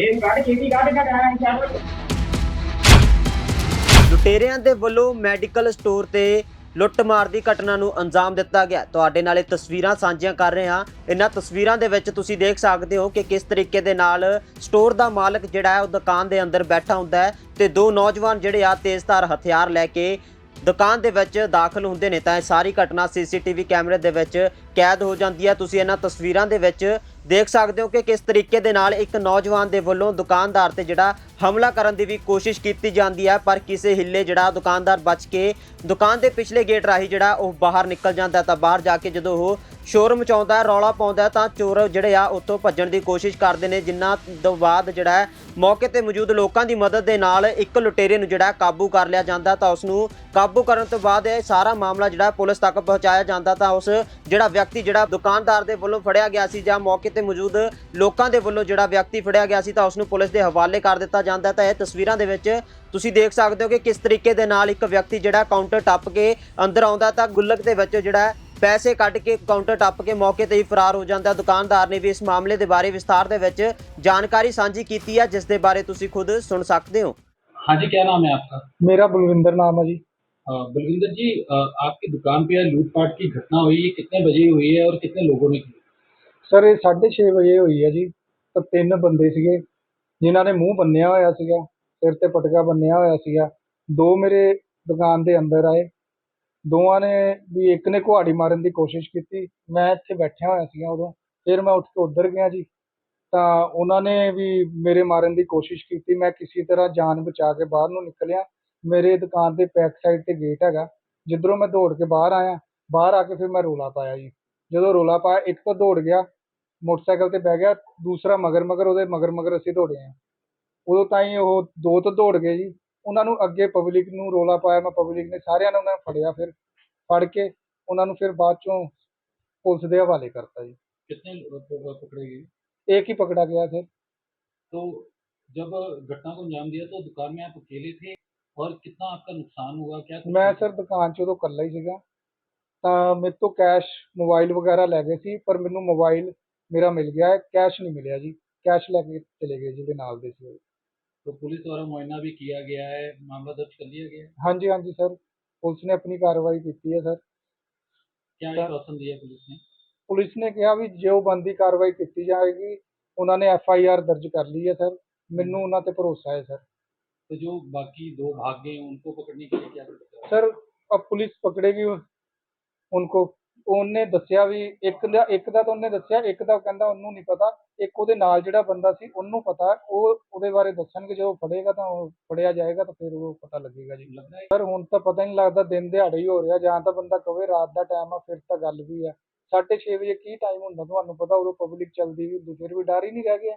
ਇਹ ਕੱਢ ਛੇਤੀ ਕੱਢ ਕੇ ਟਾਇਆ ਚੱਲ ਲੁਟੇਰਿਆਂ ਦੇ ਵੱਲੋਂ ਮੈਡੀਕਲ ਸਟੋਰ ਤੇ ਲੁੱਟਮਾਰ ਦੀ ਘਟਨਾ ਨੂੰ ਅੰਜਾਮ ਦਿੱਤਾ ਗਿਆ। ਤੁਹਾਡੇ ਨਾਲ ਇਹ ਤਸਵੀਰਾਂ ਸਾਂਝੀਆਂ ਕਰ ਰਹੇ ਹਾਂ। ਇਹਨਾਂ ਤਸਵੀਰਾਂ ਦੇ ਵਿੱਚ ਤੁਸੀਂ ਦੇਖ ਸਕਦੇ ਹੋ ਕਿ ਕਿਸ ਤਰੀਕੇ ਦੇ ਨਾਲ ਸਟੋਰ ਦਾ ਮਾਲਕ ਜਿਹੜਾ ਹੈ, ਉਹ ਦੁਕਾਨ ਦੇ ਅੰਦਰ ਬੈਠਾ ਹੁੰਦਾ ਹੈ ਤੇ ਦੋ ਨੌਜਵਾਨ ਜਿਹੜੇ ਆ, ਤੇਜ਼ਧਾਰ ਹਥਿਆਰ ਲੈ ਕੇ ਦੁਕਾਨ ਦੇ ਵਿੱਚ ਦਾਖਲ ਹੁੰਦੇ ਨੇ। ਤਾਂ ਇਹ ਸਾਰੀ ਘਟਨਾ ਸੀਸੀਟੀਵੀ ਕੈਮਰੇ ਦੇ ਵਿੱਚ ਕੈਦ ਹੋ ਜਾਂਦੀ ਹੈ। ਤੁਸੀਂ ਇਹਨਾਂ ਤਸਵੀਰਾਂ ਦੇ ਵਿੱਚ ਦੇਖ ਸਕਦੇ ਹੋ ਕਿ ਕਿਸ ਤਰੀਕੇ ਦੇ ਨਾਲ ਇੱਕ ਨੌਜਵਾਨ ਦੇ ਵੱਲੋਂ ਦੁਕਾਨਦਾਰ ਤੇ ਜਿਹੜਾ ਹਮਲਾ ਕਰਨ ਦੀ ਵੀ ਕੋਸ਼ਿਸ਼ ਕੀਤੀ ਜਾਂਦੀ ਹੈ, ਪਰ ਕਿਸੇ ਹਿੱਲੇ ਜਿਹੜਾ ਦੁਕਾਨਦਾਰ ਬਚ ਕੇ ਦੁਕਾਨ ਦੇ ਪਿਛਲੇ ਗੇਟ ਰਾਹੀਂ ਜਿਹੜਾ ਉਹ ਬਾਹਰ ਨਿਕਲ ਜਾਂਦਾ ਤਾਂ ਬਾਹਰ ਜਾ ਕੇ ਜਦੋਂ ਉਹ ਸ਼ੋਰ ਮਚਾਉਂਦਾ, ਰੌਲਾ ਪਾਉਂਦਾ, ਤਾਂ ਚੋਰ ਜਿਹੜੇ ਆ ਉੱਥੋਂ ਭੱਜਣ ਦੀ ਕੋਸ਼ਿਸ਼ ਕਰਦੇ ਨੇ, ਜਿੰਨਾ ਤੋਂ ਬਾਅਦ ਜਿਹੜਾ ਹੈ, ਮੌਕੇ ਤੇ ਮੌਜੂਦ ਲੋਕਾਂ ਦੀ ਮਦਦ ਦੇ ਨਾਲ ਇੱਕ ਲੁਟੇਰੇ ਨੂੰ ਜਿਹੜਾ ਕਾਬੂ ਕਰ ਲਿਆ ਜਾਂਦਾ, ਤਾਂ ਉਸ ਨੂੰ ਕਾਬੂ ਕਰਨ ਤੋਂ ਬਾਅਦ ਇਹ ਸਾਰਾ ਮਾਮਲਾ ਜਿਹੜਾ ਪੁਲਿਸ ਤੱਕ ਪਹੁੰਚਾਇਆ ਜਾਂਦਾ, ਤਾਂ ਉਸ ਜਿਹੜਾ ਵਿਅਕਤੀ ਜਿਹੜਾ ਦੁਕਾਨਦਾਰ ਦੇ ਵੱਲੋਂ ਫੜਿਆ ਗਿਆ ਸੀ ਜਾਂ ਮੌਕੇ ਤੇ ਮੌਜੂਦ ਲੋਕਾਂ ਦੇ ਵੱਲੋਂ ਜਿਹੜਾ ਵਿਅਕਤੀ ਫੜਿਆ ਗਿਆ ਸੀ, ਤਾਂ ਉਸ ਨੂੰ ਪੁਲਿਸ ਦੇ ਹਵਾਲੇ ਕਰ ਦਿੱਤਾ ਜਾਂਦਾ, ਤਾਂ ਇਹ ਤਸਵੀਰਾਂ ਦੇ ਵਿੱਚ ਤੁਸੀਂ ਦੇਖ ਸਕਦੇ ਹੋ ਕਿ ਕਿਸ ਤਰੀਕੇ ਦੇ ਨਾਲ ਇੱਕ ਵਿਅਕਤੀ ਜਿਹੜਾ ਕਾਊਂਟਰ ਟੱਪ ਕੇ ਅੰਦਰ ਆਉਂਦਾ, ਤਾਂ ਗੁੱਲਕ ਦੇ ਵਿੱਚ ਜਿਹੜਾ ਪੈਸੇ ਕੱਢ ਕੇ ਕਾਊਂਟਰ ਟੱਪ ਕੇ ਮੌਕੇ ਤੇ ਹੀ ਫਰਾਰ ਹੋ ਜਾਂਦਾ ਦੁਕਾਨਦਾਰ ਨੇ ਵੀ ਇਸ ਮਾਮਲੇ ਦੇ ਬਾਰੇ ਵਿਸਥਾਰ ਦੇ ਵਿੱਚ ਜਾਣਕਾਰੀ ਸਾਂਝੀ ਕੀਤੀ ਹੈ ਜਿਸ ਦੇ ਬਾਰੇ ਤੁਸੀਂ ਖੁਦ ਸੁਣ ਸਕਦੇ ਹੋ हाँ जी क्या नाम है आपका मेरा बलविंदर नाम है जी अ, बलविंदर जी अ, आपकी दुकान पे लूटपाट की घटना हुई ये कितने बजे हुई है और कितने लोगों ने की ਸਰ ਇਹ 6:30 ਵਜੇ ਹੋਈ ਹੈ ਜੀ ਤਾਂ ਤਿੰਨ ਬੰਦੇ ਸੀਗੇ ਜਿਨ੍ਹਾਂ ਨੇ ਮੂੰਹ ਬੰਨਿਆ ਹੋਇਆ ਸੀਗਾ ਸਿਰ ਤੇ ਪਟਕਾ ਬੰਨਿਆ ਹੋਇਆ ਸੀਗਾ ਦੋ ਮੇਰੇ ਦੁਕਾਨ ਦੇ ਅੰਦਰ ਆਏ ਦੋਵਾਂ ਨੇ ਵੀ ਇੱਕ ਨੇ ਕੁਹਾੜੀ ਮਾਰਨ ਦੀ ਕੋਸ਼ਿਸ਼ ਕੀਤੀ। ਮੈਂ ਇੱਥੇ ਬੈਠਿਆ ਹੋਇਆ ਸੀਗਾ ਉਦੋਂ। ਫਿਰ ਮੈਂ ਉੱਠ ਕੇ ਉੱਧਰ ਗਿਆ ਜੀ। ਤਾਂ ਉਹਨਾਂ ਨੇ ਵੀ ਮੇਰੇ ਮਾਰਨ ਦੀ ਕੋਸ਼ਿਸ਼ ਕੀਤੀ। ਮੈਂ ਕਿਸੇ ਤਰ੍ਹਾਂ ਜਾਨ ਬਚਾ ਕੇ ਬਾਹਰ ਨੂੰ ਨਿਕਲਿਆ। ਮੇਰੇ ਦੁਕਾਨ ਦੇ ਬੈਕ ਸਾਈਡ ਤੇ ਗੇਟ ਹੈਗਾ। ਜਿੱਧਰੋਂ ਮੈਂ ਦੌੜ ਕੇ ਬਾਹਰ ਆਇਆ, ਬਾਹਰ ਆ ਕੇ ਫਿਰ ਮੈਂ ਰੋਲਾ ਪਾਇਆ ਜੀ। ਜਦੋਂ ਰੋਲਾ ਪਾਇਆ, ਇੱਕ ਤਾਂ ਦੌੜ ਗਿਆ, ਮੋਟਰਸਾਈਕਲ ਤੇ ਬਹਿ ਗਿਆ, ਦੂਸਰਾ ਮਗਰ ਮਗਰ ਉਹਦੇ ਮਗਰ ਮਗਰ ਅਸੀਂ ਦੌੜੇ ਆ। ਉਦੋਂ ਤਾਈਂ ਉਹ ਦੋ ਤੋਂ ਦੌੜ ਗਏ ਜੀ। ਉਹਨਾਂ ਨੂੰ ਅੱਗੇ ਪਬਲਿਕ ਨੂੰ ਰੋਲਾ ਪਾਇਆ ਮੈਂ ਪਬਲਿਕ ਨੇ ਸਾਰਿਆਂ ਨੇ ਉਹਨਾਂ ਨੂੰ ਫੜਿਆ ਫਿਰ ਫੜ ਕੇ ਉਹਨਾਂ ਨੂੰ ਫਿਰ ਬਾਅਦ ਚੋਂ ਪੁਲਿਸ ਦੇ ਹਵਾਲੇ ਕਰਤਾ ਜੀ कितने लोग प- पकड़े गए ਇੱਕ ਹੀ ਪਕੜਾ ਗਿਆ ਫਿਰ तो जब घटना को अंजाम दिया तो दुकान में आप अकेले थे और कितना आपका नुकसान हुआ क्या कुछ ਮੈਂ हुआ? ਸਰ ਦੁਕਾਨ 'ਚ ਉਦੋਂ ਇਕੱਲਾ ਹੀ ਸੀਗਾ ਤਾਂ ਮੇਰੇ ਤੋਂ ਕੈਸ਼ ਮੋਬਾਈਲ ਵਗੈਰਾ ਲੈ ਗਏ ਸੀ ਪਰ ਮੈਨੂੰ ਮੋਬਾਈਲ ਮੇਰਾ ਮਿਲ ਗਿਆ ਹੈ ਕੈਸ਼ ਨਹੀਂ ਮਿਲਿਆ ਜੀ ਕੈਸ਼ ਲੈ ਕੇ ਚਲੇ ਗਏ ਜਿਹਦੇ ਨਾਲ ਦੇ ਸੀ ਉਹ। तो पुलिस द्वारा मुआयना भी किया गया है मामला दर्ज कर लिया गया है ਹਾਂਜੀ ਹਾਂਜੀ ਸਰ ਪੁਲਿਸ ਨੇ ਆਪਣੀ ਕਾਰਵਾਈ ਕੀਤੀ ਹੈ ਸਰ क्या सर- आश्वासन दिया पुलिस ने ਪੁਲਿਸ ਨੇ ਕਿਹਾ ਵੀ ਜੋ ਬੰਦੀ ਕਾਰਵਾਈ ਕੀਤੀ ਜਾਏਗੀ ਉਹਨਾਂ ਨੇ ਐਫ ਆਈ ਆਰ ਦਰਜ ਕਰ ਲਈ ਹੈ ਸਰ ਮੈਨੂੰ ਉਹਨਾਂ ਤੇ ਭਰੋਸਾ ਹੈ ਸਰ तो जो बाकी दो भाग गए उनको पकड़ने के लिए क्या करते ਸਰ अब पुलिस पकड़ेगी उनको ਉਹਨੇ ਦੱਸਿਆ ਵੀ ਇੱਕ ਦਾ ਇੱਕ ਦਾ ਤਾਂ ਉਹਨੇ ਦੱਸਿਆ ਇੱਕ ਦਾ ਕਹਿੰਦਾ ਉਹਨੂੰ ਨਹੀਂ ਪਤਾ। ਇੱਕ ਉਹਦੇ ਨਾਲ ਜਿਹੜਾ ਬੰਦਾ ਸੀ ਉਹਨੂੰ ਪਤਾ। ਉਹ ਉਹਦੇ ਬਾਰੇ ਦੱਸਣਗੇ ਜੋ ਫੜੇਗਾ ਤਾਂ ਉਹ ਫੜਿਆ ਜਾਏਗਾ ਤਾਂ ਫਿਰ ਉਹ ਪਤਾ ਲੱਗੇਗਾ ਜੀ। ਪਰ ਹੁਣ ਤਾਂ ਪਤਾ ਨਹੀਂ ਲੱਗਦਾ ਦਿਨ ਦਿਹਾੜੇ ਹੀ ਹੋ ਰਿਹਾ। ਜਾਂ ਤਾਂ ਬੰਦਾ ਕਵੇ ਰਾਤ ਦਾ ਟਾਈਮ ਆ ਫਿਰ ਤਾਂ ਗੱਲ ਵੀ ਆ। 6:30 ਵਜੇ ਕੀ ਟਾਈਮ ਹੁੰਦਾ ਤੁਹਾਨੂੰ ਪਤਾ ਉਦੋਂ ਪਬਲਿਕ ਚੱਲਦੀ ਵੀ ਹੁੰਦੀ ਫਿਰ ਵੀ ਡਰ ਹੀ ਨਹੀਂ ਰਹਿ ਗਿਆ।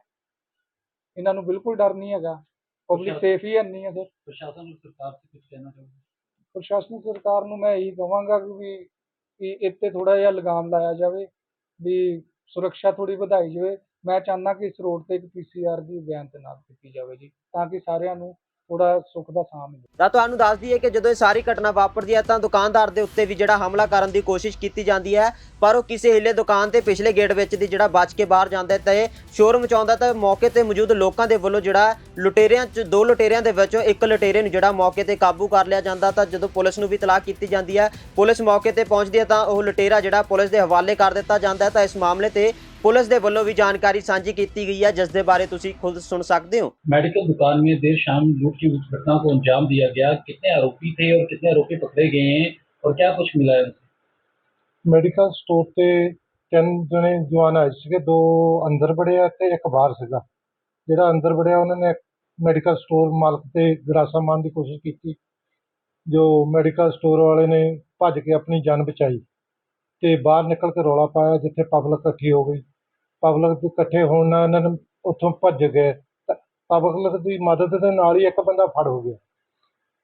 ਇਹਨਾਂ ਨੂੰ ਬਿਲਕੁਲ ਡਰ ਨੀ ਹੈਗਾ। ਪਬਲਿਕ ਸੇਫ ਹੀ ਨਹੀਂ ਹੈ ਸਰ ਪ੍ਰਸ਼ਾਸਨ ਨੂੰ ਸਰਕਾਰ ਨੂੰ ਮੈਂ ਇਹੀ ਕਹਾਂਗਾ ਕਿ ਵੀ ਕਿ ਇੱਥੇ ਥੋੜਾ ਜਿਹਾ ਲਗਾਮ ਲਾਇਆ ਜਾਵੇ ਵੀ ਸੁਰੱਖਿਆ ਥੋੜੀ ਵਧਾਈ ਜਾਵੇ। ਮੈਂ ਚਾਹੁੰਦਾ ਕਿ ਇਸ ਰੋਡ ਤੇ ਇੱਕ ਪੀਸੀਆਰ ਦੀ ਵੈਨ ਤੈਨਾਤ ਕੀਤੀ ਜਾਵੇ ਜੀ, ਤਾਂ ਕਿ ਸਾਰਿਆਂ ਨੂੰ ਥੋੜਾ ਸੁੱਖ ਦਾ ਸਾਹ ਮਿਲੇ। ਤਾਂ ਤੁਹਾਨੂੰ ਦੱਸ ਦਈਏ ਕਿ ਜਦੋਂ ਇਹ ਸਾਰੀ ਘਟਨਾ ਵਾਪਰਦੀ ਹੈ ਤਾਂ ਦੁਕਾਨਦਾਰ ਦੇ ਉੱਤੇ ਵੀ ਜਿਹੜਾ ਹਮਲਾ ਕਰਨ ਦੀ ਕੋਸ਼ਿਸ਼ ਕੀਤੀ ਜਾਂਦੀ ਹੈ, ਪਰ ਉਹ ਕਿਸੇ ਹਿੱਲੇ ਦੁਕਾਨ ਤੇ ਪਿਛਲੇ ਗੇਟ ਵਿੱਚ ਦੀ ਜਿਹੜਾ ਬਚ ਕੇ ਬਾਹਰ ਜਾਂਦਾ ਤੇ ਸ਼ੋਰ ਮਚਾਉਂਦਾ ਤਾਂ ਮੌਕੇ ਤੇ ਮੌਜੂਦ ਲੋਕਾਂ ਦੇ ਵੱਲੋਂ ਜਿਹੜਾ ਲੁਟੇਰਿਆਂ ਚ, ਦੋ ਲੁਟੇਰਿਆਂ ਦੇ ਵਿੱਚੋਂ ਇੱਕ ਲੁਟੇਰੇ ਨੂੰ ਜਿਹੜਾ ਮੌਕੇ ਤੇ ਕਾਬੂ ਕਰ ਲਿਆ ਜਾਂਦਾ ਤਾਂ ਜਦੋਂ ਪੁਲਿਸ ਨੂੰ ਵੀ ਤਲਾਕ ਕੀਤੀ ਜਾਂਦੀ ਹੈ, ਪੁਲਿਸ ਮੌਕੇ ਤੇ ਪਹੁੰਚਦੀ ਹੈ ਤਾਂ ਉਹ ਲੁਟੇਰਾ ਜਿਹੜਾ ਪੁਲਿਸ ਦੇ ਹਵਾਲੇ ਕਰ ਦਿੱਤਾ ਜਾਂਦਾ ਹੈ ਤਾਂ ਇਸ ਮਾਮਲੇ ਤੇ ਪੁਲਿਸ ਦੇ ਵੱਲੋਂ ਵੀ ਜਾਣਕਾਰੀ ਸਾਂਝੀ ਕੀਤੀ ਗਈ ਹੈ ਜਿਸ ਦੇ ਬਾਰੇ ਤੁਸੀਂ ਖੁਦ ਸੁਣ ਸਕਦੇ ਹੋ मेडिकल दुकान में देर शाम लूट की उस घटना को अंजाम दिया गया कितने आरोपी थे और कितने आरोपी पकड़े गए हैं और क्या कुछ मिला है उनसे? ਮੈਡੀਕਲ ਸਟੋਰ ਤੇ ਤਿੰਨ ਜਣੇ ਜਵਾਨ ਆਏ ਸੀਗੇ ਦੋ ਅੰਦਰ ਵੜਿਆ ਤੇ ਇੱਕ ਬਾਹਰ ਸੀਗਾ ਜਿਹੜਾ ਅੰਦਰ ਵੜਿਆ ਉਹਨਾਂ ਨੇ ਮੈਡੀਕਲ ਸਟੋਰ ਮਾਲਕ ਤੇ ਗਰਾਸਾ ਮਾਰਨ ਦੀ ਕੋਸ਼ਿਸ਼ ਕੀਤੀ ਜੋ ਮੈਡੀਕਲ ਸਟੋਰ ਵਾਲੇ ਨੇ ਭੱਜ ਕੇ ਆਪਣੀ ਜਾਨ ਬਚਾਈ ਤੇ ਬਾਹਰ ਨਿਕਲ ਕੇ ਰੌਲਾ ਪਾਇਆ ਜਿੱਥੇ ਪਬਲਿਕ ਇਕੱਠੀ ਹੋ ਗਈ ਪਬਲਿਕ ਦੇ ਇਕੱਠੇ ਹੋਣ ਨਾਲ ਇਹਨਾਂ ਨੇ ਉੱਥੋਂ ਭੱਜ ਗਏ ਪਬਲਿਕ ਦੀ ਮਦਦ ਦੇ ਨਾਲ ਹੀ ਇੱਕ ਬੰਦਾ ਫੜ ਹੋ ਗਿਆ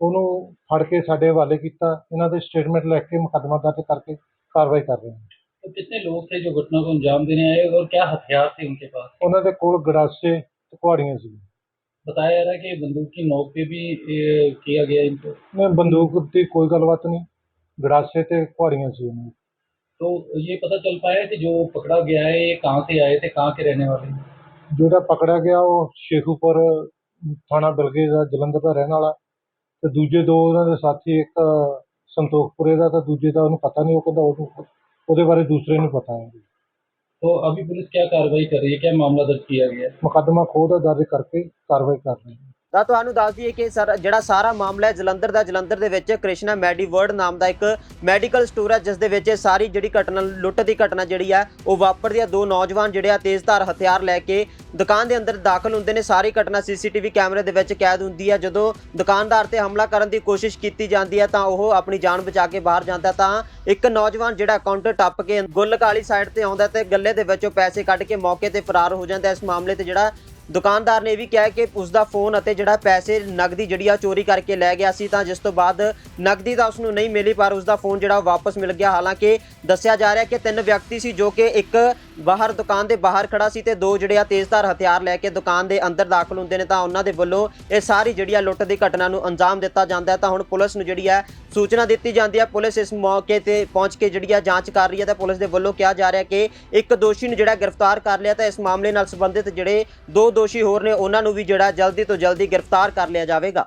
ਉਹਨੂੰ ਫੜ ਕੇ ਸਾਡੇ ਹਵਾਲੇ ਕੀਤਾ ਇਹਨਾਂ ਦੇ ਸਟੇਟਮੈਂਟ ਲੈ ਕੇ ਮੁਕੱਦਮਾ ਦਰਜ ਕਰਕੇ ਕਾਰਵਾਈ ਕਰ ਰਹੇ ਹਾਂ तो कितने लोग थे जो घटना को अंजाम देने आए और क्या हथियार थे उनके पास ਉਹਨਾਂ ਦੇ ਕੋਲ ਗੜਾਸੇ ਤੇ ਕੁਹਾੜੀਆਂ ਸੀ बताया जा रहा है कि बंदूक की नोक पे भी ए, किया गया इनको ਮੈਂ ਬੰਦੂਕ ਦੀ ਕੋਈ ਗੱਲਬਾਤ ਨਹੀਂ ਗੜਾਸੇ ਤੇ ਕੁਹਾੜੀਆਂ ਸੀ ਉਹਨਾਂ ਦੀ। तो ये पता चल पाया कि जो पकड़ा गया है ये कहाँ से आए थे कहाँ के रहने वाले हैं ਜਿਹੜਾ ਪਕੜਿਆ ਗਿਆ ਉਹ ਸ਼ੇਖੂਪੁਰ ਥਾਣਾ ਬਿਲਗੇ ਦਾ ਜਲੰਧਰ ਦਾ ਰਹਿਣ ਵਾਲਾ ਤੇ ਦੂਜੇ ਦੋ ਉਹਨਾਂ ਦੇ ਸਾਥੀ ਇੱਕ ਸੰਤੋਖਪੁਰੇ ਦਾ ਤਾਂ ਦੂਜੇ ਦਾ ਉਹਨੂੰ ਪਤਾ ਨਹੀਂ ਉਹ ਕਹਿੰਦਾ ਉਹਨੂੰ ਉਹਦੇ ਬਾਰੇ ਦੂਸਰੇ ਨੂੰ ਪਤਾ ਹੈ तो अभी पुलिस क्या कार्रवाई कर रही है क्या मामला दर्ज किया गया है ਮੁਕੱਦਮਾ ਖੋਹ ਦਾ ਦਰਜ ਕਰਕੇ ਕਾਰਵਾਈ ਕਰ ਰਹੇ ਹਾਂ ਤਾਂ ਤੁਹਾਨੂੰ ਦੱਸ ਦਈਏ ਕਿ ਸਰ ਜਿਹੜਾ ਸਾਰਾ ਮਾਮਲਾ ਹੈ ਜਲੰਧਰ ਦਾ, ਜਲੰਧਰ ਦੇ ਵਿੱਚ ਕ੍ਰਿਸ਼ਨਾ ਮੈਡੀਵਰਡ ਨਾਮ ਦਾ ਇੱਕ ਮੈਡੀਕਲ ਸਟੋਰ ਹੈ, ਜਿਸ ਦੇ ਵਿੱਚ ਇਹ ਸਾਰੀ ਜਿਹੜੀ ਘਟਨਾ, ਲੁੱਟ ਦੀ ਘਟਨਾ ਜਿਹੜੀ ਹੈ, ਉਹ ਵਾਪਰਦੀ ਹੈ। ਦੋ ਨੌਜਵਾਨ ਜਿਹੜੇ ਆ, ਤੇਜ਼ਧਾਰ ਹਥਿਆਰ ਲੈ ਕੇ ਦੁਕਾਨ ਦੇ ਅੰਦਰ ਦਾਖਲ ਹੁੰਦੇ ਨੇ। ਸਾਰੀ ਘਟਨਾ ਸੀਸੀਟੀਵੀ ਕੈਮਰੇ ਦੇ ਵਿੱਚ ਕੈਦ ਹੁੰਦੀ ਹੈ। ਜਦੋਂ ਦੁਕਾਨਦਾਰ ਤੇ ਹਮਲਾ ਕਰਨ ਦੀ ਕੋਸ਼ਿਸ਼ ਕੀਤੀ ਜਾਂਦੀ ਹੈ, ਤਾਂ ਉਹ ਆਪਣੀ ਜਾਨ ਬਚਾ ਕੇ ਬਾਹਰ ਜਾਂਦਾ ਤਾਂ ਇੱਕ ਨੌਜਵਾਨ ਜਿਹੜਾ ਕਾਊਂਟਰ ਟੱਪ ਕੇ ਗੁੱਲ ਕਾਲੀ ਸਾਈਡ ਤੇ ਆਉਂਦਾ ਤੇ ਗੱਲੇ ਦੇ ਵਿੱਚੋਂ ਪੈਸੇ ਕੱਢ ਕੇ ਮੌਕੇ ਤੇ ਫਰਾਰ ਹੋ ਜਾਂਦਾ ਇਸ ਮਾਮਲੇ ਤੇ ਜਿਹੜਾ ਦੁਕਾਨਦਾਰ ਨੇ ਇਹ ਵੀ ਕਿਹਾ ਕਿ ਉਸ ਦਾ ਫੋਨ ਅਤੇ ਜਿਹੜਾ ਪੈਸੇ ਨਗਦੀ ਜਿਹੜੀ ਆ ਚੋਰੀ ਕਰਕੇ ਲੈ ਗਿਆ ਸੀ, ਤਾਂ ਜਿਸ ਤੋਂ ਬਾਅਦ ਨਗਦੀ ਤਾਂ ਉਸ ਨੂੰ ਨਹੀਂ ਮਿਲੀ, ਪਰ ਉਸ ਦਾ ਫੋਨ ਜਿਹੜਾ ਉਹ ਵਾਪਸ ਮਿਲ ਗਿਆ। ਹਾਲਾਂਕਿ ਦੱਸਿਆ ਜਾ ਰਿਹਾ ਕਿ ਤਿੰਨ ਵਿਅਕਤੀ ਸੀ, ਜੋ ਕਿ ਇੱਕ ਬਾਹਰ ਦੁਕਾਨ ਦੇ ਬਾਹਰ ਖੜਾ ਸੀ ਤੇ ਦੋ ਜਿਹੜੇ ਆ ਤੇਜ਼ਧਾਰ ਹਥਿਆਰ ਲੈ ਕੇ ਦੁਕਾਨ ਦੇ ਅੰਦਰ ਦਾਖਲ ਹੁੰਦੇ ਨੇ, ਤਾਂ ਉਹਨਾਂ ਦੇ ਵੱਲੋਂ ਇਹ ਸਾਰੀ ਜਿਹੜੀ ਆ ਲੁੱਟ ਦੀ ਘਟਨਾ ਨੂੰ ਅੰਜਾਮ ਦਿੱਤਾ ਜਾਂਦਾ ਹੈ। ਤਾਂ ਹੁਣ ਪੁਲਿਸ ਨੂੰ ਜਿਹੜੀ ਹੈ ਸੂਚਨਾ ਦਿੱਤੀ ਜਾਂਦੀ ਹੈ। ਪੁਲਿਸ ਇਸ ਮੌਕੇ ਤੇ ਪਹੁੰਚ ਕੇ ਜਿਹੜੀ ਆ ਜਾਂਚ ਕਰ ਰਹੀ ਹੈ ਤਾਂ ਪੁਲਿਸ ਦੇ ਵੱਲੋਂ ਕਿਹਾ ਜਾ ਰਿਹਾ ਕਿ ਇੱਕ ਦੋਸ਼ੀ ਨੂੰ ਜਿਹੜਾ ਗ੍ਰਿਫਤਾਰ ਕਰ ਲਿਆ, ਤਾਂ ਇਸ ਮਾਮਲੇ ਨਾਲ ਸੰਬੰਧਿਤ ਜਿਹੜੇ ਦੋ ਦੋਸ਼ੀ ਹੋਰ ਨੇ ਉਹਨਾਂ ਨੂੰ ਵੀ ਜਿਹੜਾ ਜਲਦੀ ਤੋਂ ਜਲਦੀ ਗ੍ਰਿਫਤਾਰ ਕਰ ਲਿਆ ਜਾਵੇਗਾ।